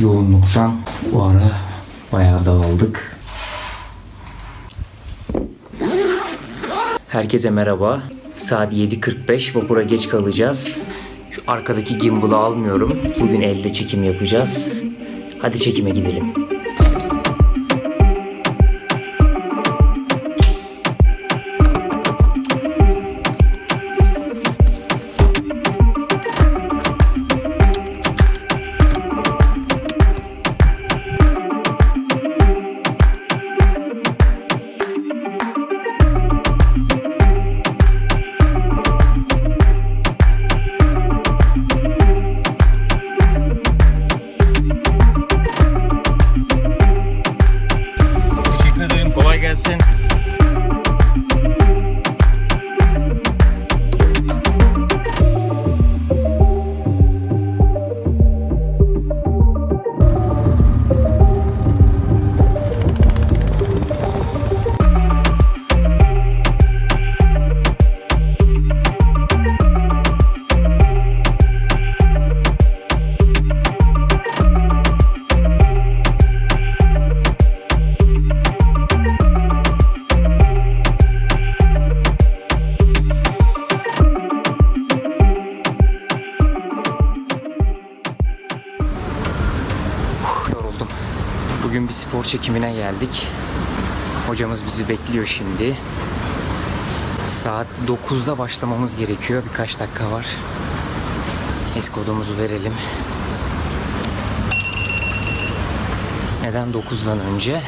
yoğunluktan bu ara bayağı dağıldık. Herkese merhaba. Saat 7.45 vapura geç kalacağız. Şu arkadaki gimbal'ı almıyorum. Bugün elde çekim yapacağız. Hadi çekime gidelim. Bugün bir spor çekimine geldik. Hocamız bizi bekliyor şimdi. Saat 9'da başlamamız gerekiyor. Birkaç dakika var. Es kodumuzu verelim. Neden 9'dan önce?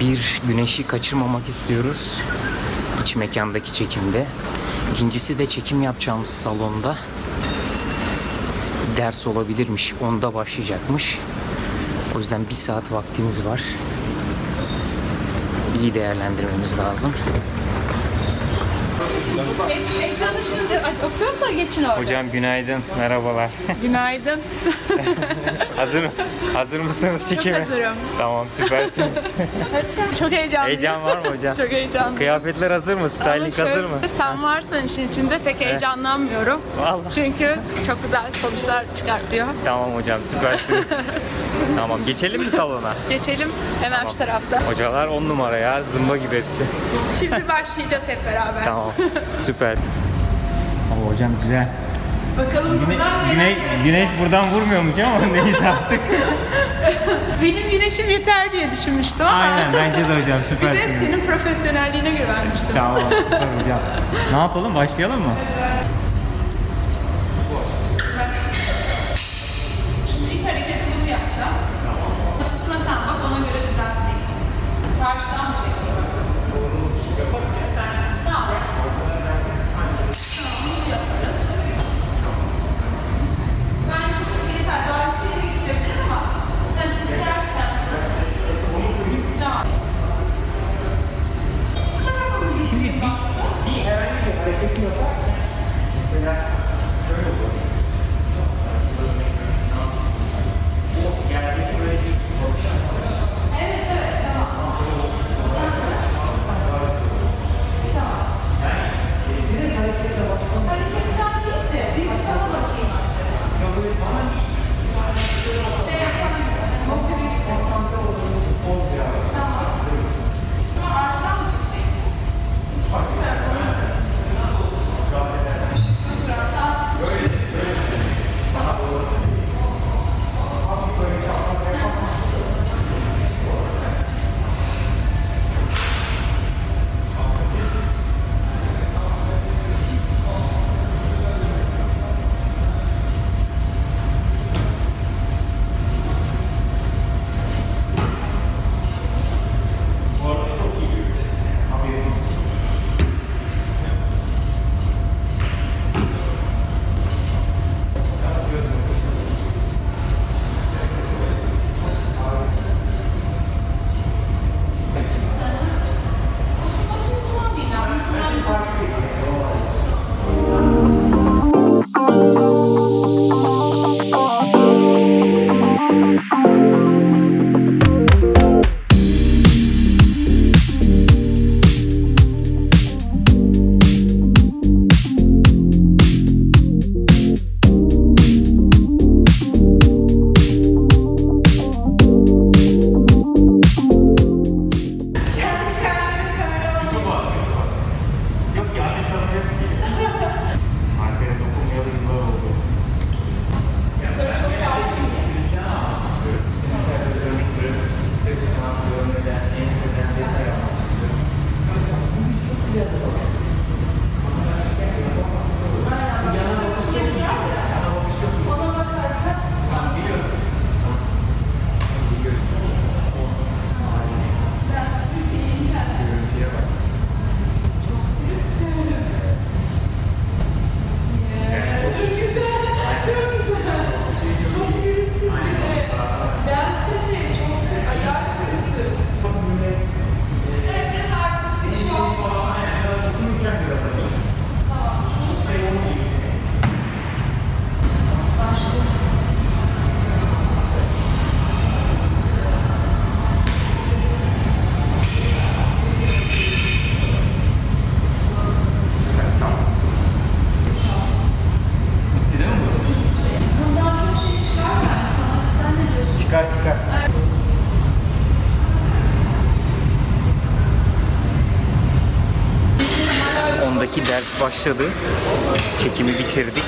Bir, güneşi kaçırmamak istiyoruz. İç mekandaki çekimde. İkincisi de çekim yapacağımız salonda ders olabilirmiş. Onda başlayacakmış. O yüzden bir saat vaktimiz var. İyi değerlendirmemiz lazım. Ekran ışığı okuyorsa geçin orada. Hocam günaydın, merhabalar. Günaydın. hazır Hazır mısınız çekime? hazırım. Tamam, süpersiniz. Çok heyecanlıyım. Heyecan var mı hocam? Çok heyecanlıyım. Kıyafetler hazır mı? Styling şöyle, hazır mı? Sen varsan işin içinde pek heyecanlanmıyorum. Vallahi. Çünkü çok güzel sonuçlar çıkartıyor. Tamam hocam, süpersiniz. tamam, geçelim mi salona? Geçelim hemen şu tarafta. Hocalar on numara ya, zımba gibi hepsi. Şimdi başlayacağız hep beraber. Tamam, süper. Ama hocam güzel. Bakalım Güne, buradan güne, güneş buradan vurmuyormuş ama neyse artık. Benim güneşim yeter diye düşünmüştüm ama Aynen bence de hocam bir de senin profesyonelliğine güvenmiştim. Tamam süper hocam. Ne yapalım başlayalım mı? Şimdi içerideki ders başladı. Çekimi bitirdik.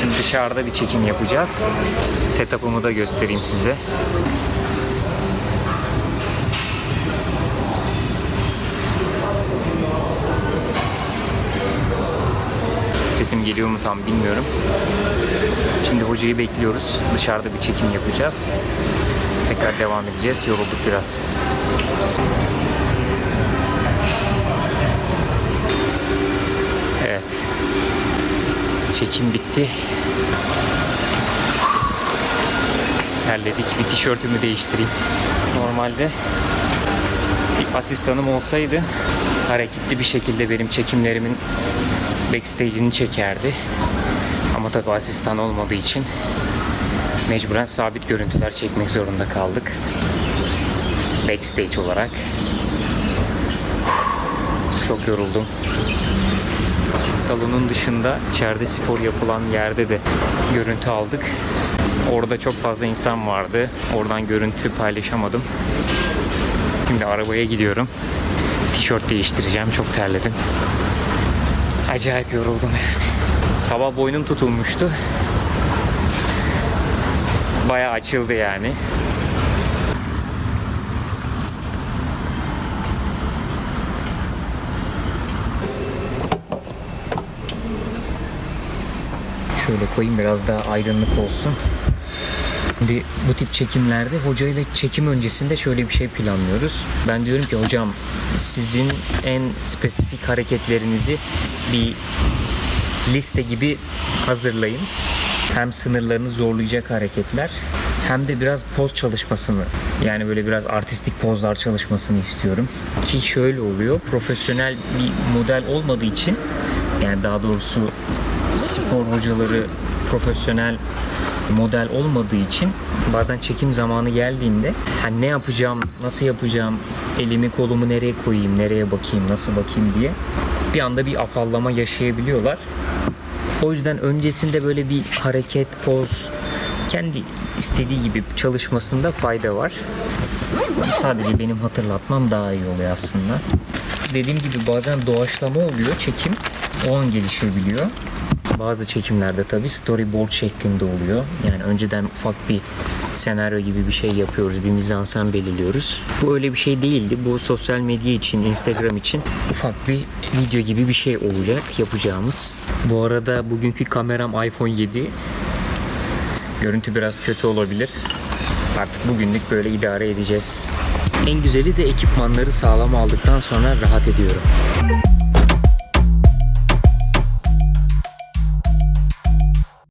Şimdi dışarıda bir çekim yapacağız. Setup'ımı da göstereyim size. Sesim geliyor mu tam bilmiyorum. Şimdi hocayı bekliyoruz. Dışarıda bir çekim yapacağız. Tekrar devam edeceğiz. Yorulduk biraz. Çekim bitti. Terledik. Bir tişörtümü değiştireyim. Normalde bir asistanım olsaydı hareketli bir şekilde benim çekimlerimin backstage'ini çekerdi. Ama tabii asistan olmadığı için mecburen sabit görüntüler çekmek zorunda kaldık. Backstage olarak. Çok yoruldum. Salonun dışında içeride spor yapılan yerde de görüntü aldık. Orada çok fazla insan vardı. Oradan görüntü paylaşamadım. Şimdi arabaya gidiyorum. Tişört değiştireceğim. Çok terledim. Acayip yoruldum. Sabah boynum tutulmuştu. Bayağı açıldı yani. Şöyle koyayım biraz daha aydınlık olsun. Şimdi bu tip çekimlerde hocayla çekim öncesinde şöyle bir şey planlıyoruz. Ben diyorum ki hocam sizin en spesifik hareketlerinizi bir liste gibi hazırlayın. Hem sınırlarını zorlayacak hareketler hem de biraz poz çalışmasını yani böyle biraz artistik pozlar çalışmasını istiyorum. Ki şöyle oluyor profesyonel bir model olmadığı için yani daha doğrusu spor hocaları profesyonel model olmadığı için bazen çekim zamanı geldiğinde hani ne yapacağım, nasıl yapacağım, elimi kolumu nereye koyayım, nereye bakayım, nasıl bakayım diye bir anda bir afallama yaşayabiliyorlar. O yüzden öncesinde böyle bir hareket, poz kendi istediği gibi çalışmasında fayda var. Sadece benim hatırlatmam daha iyi oluyor aslında. Dediğim gibi bazen doğaçlama oluyor çekim. O an gelişebiliyor. Bazı çekimlerde tabii storyboard şeklinde oluyor. Yani önceden ufak bir senaryo gibi bir şey yapıyoruz. Bir mizansen belirliyoruz. Bu öyle bir şey değildi. Bu sosyal medya için, Instagram için ufak bir video gibi bir şey olacak yapacağımız. Bu arada bugünkü kameram iPhone 7. Görüntü biraz kötü olabilir. Artık bugünlük böyle idare edeceğiz. En güzeli de ekipmanları sağlam aldıktan sonra rahat ediyorum.